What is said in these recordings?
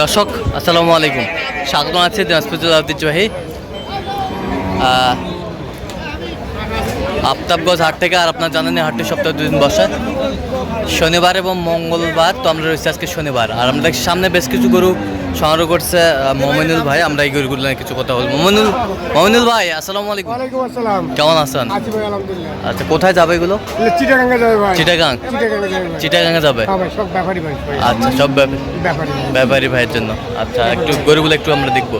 দর্শক আসসালামু আলাইকুম। স্বাগত আছে দিনাজপুর জেলা ঐতিহ্যবাহী আফতাবগঞ্জ হাট থেকে আর আপনার জানেন হাটটি সপ্তাহে দুদিন বসে। শনিবার এবং মঙ্গলবার তো আমরা রয়েছি আজকে শনিবার। আর আমাদের সামনে বেশ কিছু গরু সংগ্রহ করছে মমিনুল ভাই। আমরা এই গরুগুলো নিয়ে কিছু কথা বলব। মমিনুল মমিনুল ভাই আসসালামু আলাইকুম। আসসালাম। কেমন আছেন? আছি আচ্ছা কোথায় যাবে এগুলো? চিটাগাঙ্গা যাবে ভাই। চিটাগাং? চিটাগাঙ্গা যাবে হ্যাঁ সব ভাই। আচ্ছা সব ব্যাপার ব্যাপারী ভাইয়ের জন্য। আচ্ছা একটু গরুগুলো একটু আমরা দেখব।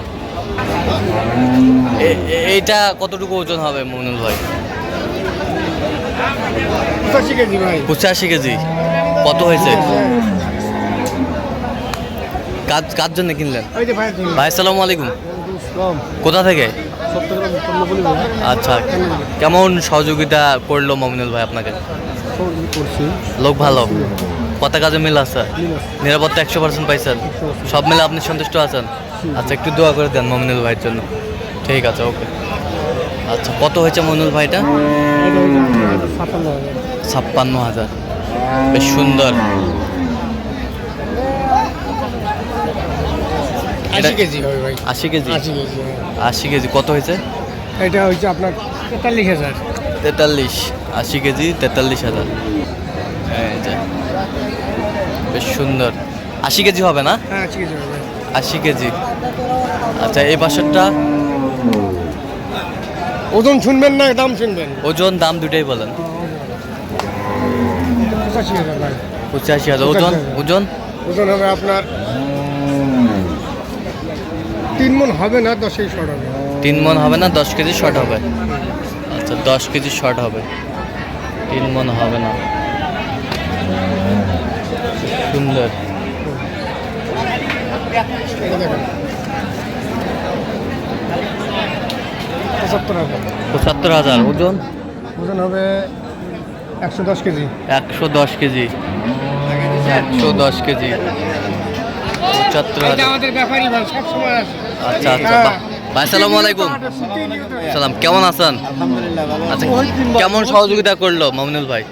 এইটা কতটুকু ওজন হবে মনুল ভাই? পঁচাশি কেজি ভাই। পঁচাশি কেজি। কত হয়েছে? কাজ কার জন্য কিনলেন? ভাই আসসালামু আলাইকুম। কোথা থেকে? আচ্ছা। কেমন সহযোগিতা করল মমিনুল ভাই আপনাকে? লোক ভালো? কত কাজে মিল আছে। নিরাপত্তা একশো পার্সেন্ট পাইছেন? সব মিলে আপনি সন্তুষ্ট আছেন? আচ্ছা একটু দোয়া করে দেন মমিনুল ভাইয়ের জন্য। ঠিক আছে ওকে। আচ্ছা কত হয়েছে মমিনুল ভাইটা? ছাপ্পান্ন হাজার। বেশ সুন্দর। আশি কেজি হবে ভাই। আশি কেজি? আশি কেজি হ্যাঁ। আশি কেজি কত হয়েছে? এটা হচ্ছে আপনার তেতাল্লিশ হাজার। তেতাল্লিশ আশি কেজি তেতাল্লিশ হাজার। বেশ সুন্দর। আশি কেজি হবে না? হ্যাঁ আশি কেজি আশি কেজি। আচ্ছা এই বাসরটা ওজন শুনবেন না দাম শুনবেন। ওজন দাম দুটাই বলেন। পঁচাশি হাজার। ভাই পঁচাশি হাজার। ওজন? ওজন ওজন হবে আপনার তিন মন হবে না দশেই শর্ট হবে। তিন মন হবে না দশ কেজি শর্ট হবে। আচ্ছা দশ কেজি শর্ট হবে। তিন মন হবে না। সুন্দর এটা দেখেন পঁচাত্তর হাজার। পঁচাত্তর হাজার। ওজন? ওজন হবে একশো দশ কেজি। একশো দশ কেজি। একশো দশ কেজি। পঁচাত্তর হাজার। আমাদের ব্যাপারই ভাই সব সময় আছে। আচ্ছা আচ্ছা। ভাই আসসালামু আলাইকুম। সালাম কেমন আছেন? আচ্ছা কেমন সহযোগিতা করল মামুনুল ভাই?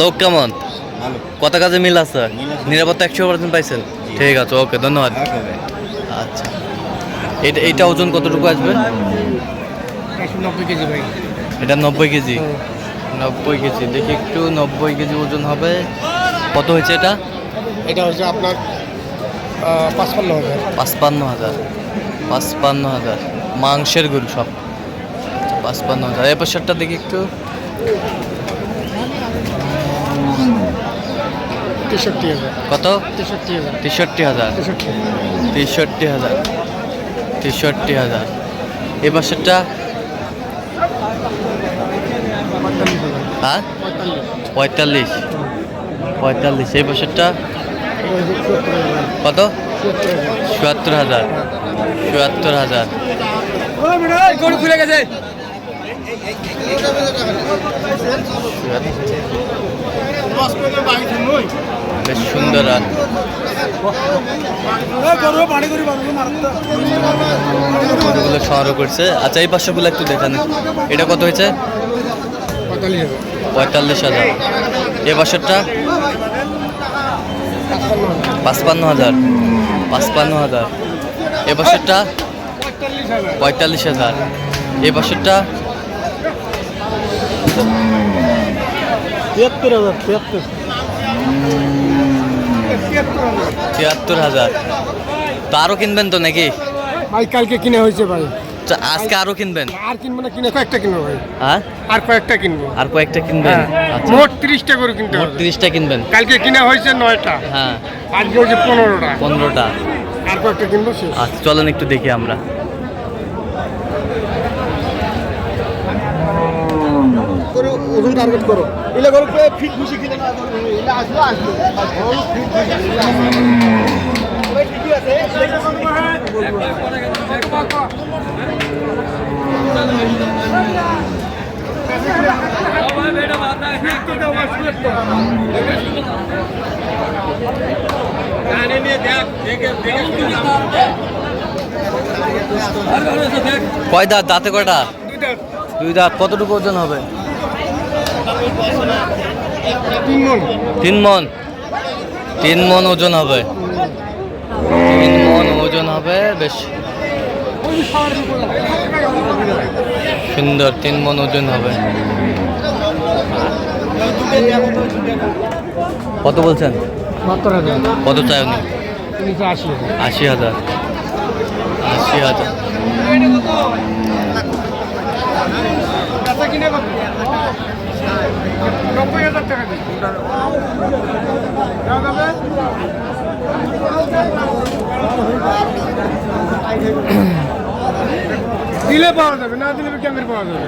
লোক কেমন? কত কাজে মিল আছে? নিরাপত্তা একশো পার্সেন্ট পাইছেন? ঠিক আছে ওকে ধন্যবাদ। আচ্ছা। এটা এইটা ওজন কতটুকু আসবে? নব্বই কেজি ভাই। এটা নব্বই কেজি? নব্বই কেজি। দেখি একটু নব্বই কেজি ওজন হবে। কত হয়েছে এটা? এটা হচ্ছে আপনার পাঁচপান্ন হাজার। পাঁচপান্ন হাজার। পাঁচপান্ন হাজার। মাংসের গরু সব। আচ্ছা, পাঁচপান্ন হাজার। এ পাশেরটা দেখি একটু। তেষট্টি হাজার। কত? তেষট্টি হাজার। তেষট্টি হাজার। তেষট্টি হাজার। তেষট্টি হাজার। এ বছরটা হ্যাঁ? পঁয়তাল্লিশ। পঁয়তাল্লিশ। এই বছরটা কত? চুয়াত্তর হাজার। চুয়াত্তর হাজার। বেশ সুন্দর আর গরুগুলো সংগ্রহ করছে। আচ্ছা এই পাশেগুলো একটু দেখান। এটা কত হয়েছে? পঁয়তাল্লিশ হাজার। এ বছরটা পাঁচপান্ন হাজার। পাঁচপান্ন হাজার। এ বছরটা পঁয়তাল্লিশ হাজার। পঁয়তাল্লিশ হাজার এ বছরটা তিয়াত্তর হাজার তিয়াত্তর। তিয়াত্তর হাজার। তো আরও কিনবেন তো নাকি? ভাই কালকে কিনে হয়েছে ভাই। তো আজকে আরও কিনবেন? আর কিনবো না কিনে কয়েকটা কিনবো ভাই। হ্যাঁ? আর কয়েকটা কিনবো। আর কয়েকটা কিনবেন? হ্যাঁ আচ্ছা। মোট তিরিশটা করে কিনতে মোট তিরিশটা কিনবেন? কালকে কিনা হয়েছে নয়টা। হ্যাঁ। আজকে হয়েছে পনেরোটা। পনেরোটা। আর কয়েকটা কিনবো আচ্ছা চলেন একটু দেখি আমরা করে ওজন টার্গেট করো। এলে করো ফিট খুশি কিনে না এলে আসলো আসলো ফিট ঠিকই আছে। কয় দাঁত? দাঁতে কয়টা? দুই দাঁত। কতটুকু ওজন হবে? তিন মন তিন মন তিন মন ওজন হবে। তিন মন ওজন হবে বেশ। সুন্দর তিন মন ওজন হবে। কত বলছেন? কত চাই তিনশো আশি আশি হাজার। আশি হাজার। নব্বই হাজার টাকা দিলে পাওয়া যাবে, না দিলে কেমন পাওয়া যাবে।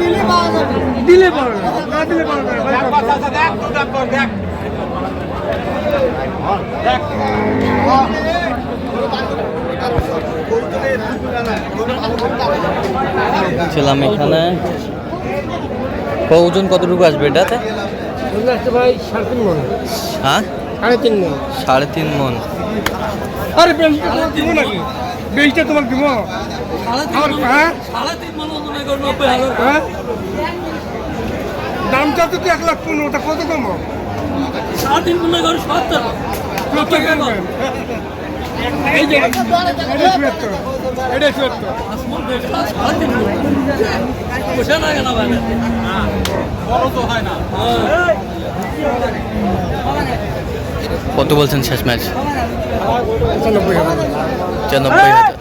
দিলে পাওয়া যাবে দিলে না দিলে পাওয়া যাবে। কত? ছিলাম এখানে। তো ওজন কতটুকু আসবে এটাতে? ভাই সাড়ে তিন মন। হ্যাঁ? সাড়ে তিন মন। সাড়ে তিন মন। আরে তোমার দিব নাকি? বেলটা তোমার দিব। আমার হ্যাঁ? হ্যাঁ? দামটা তো এক লাখ পনেরো ওটা কত কম? কত কিনবেন? এই যে এটা চুয়াত্তর এটা চুয়াত্তর কত বলছেন শেষ ম্যাচ? পঁচানব্বই পঁচানব্বই হাজার।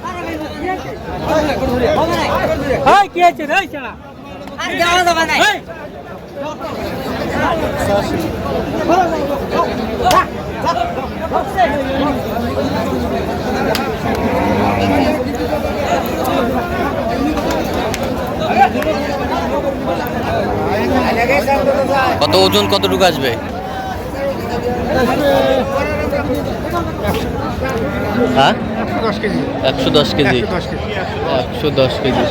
কত ওজন, কতটুকু আসবে? হ্যাঁ? একশো দশ কেজি। একশো দশ কেজি।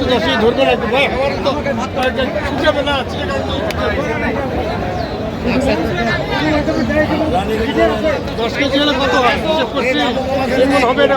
দশ কেজি হলে কত হবে না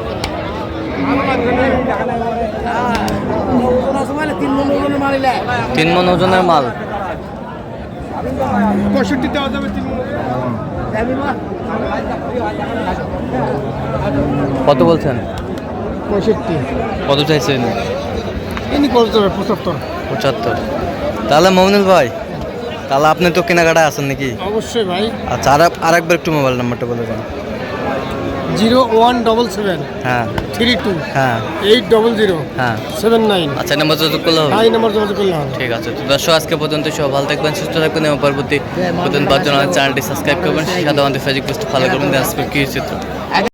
তিন মন ওজনের মাল। পঁয়ষট্টি দেওয়া যাবে তিন কত বলছেন? পঁয়ষট্টি। কত চাইছেন? ইনি কত পঁচাত্তর। পঁচাত্তর। তাহলে মমিনুল ভাই তাহলে আপনি তো কেনাকাটা আছেন নাকি? অবশ্যই ভাই। আচ্ছা আর আর একবার একটু মোবাইল নাম্বারটা বলে দেন। জিরো ওয়ান ডবল সেভেন হ্যাঁ। থ্রি টু হ্যাঁ। এইট ডবল জিরো হ্যাঁ। Seven nine. আচ্ছা নাম্বার যোগাযোগ করলে হবে। হাই নাম্বার যোগাযোগ করলে হবে। ঠিক আছে তো দর্শক আজকে পর্যন্ত সব ভালো থাকবেন সুস্থ থাকবেন এবং পরবর্তী পর্যন্ত পাঁচজন চ্যানেলটি সাবস্ক্রাইব করবেন। সাথে আমাদের ফেসবুক পোস্ট ফলো করবেন। আজকে কি চিত্র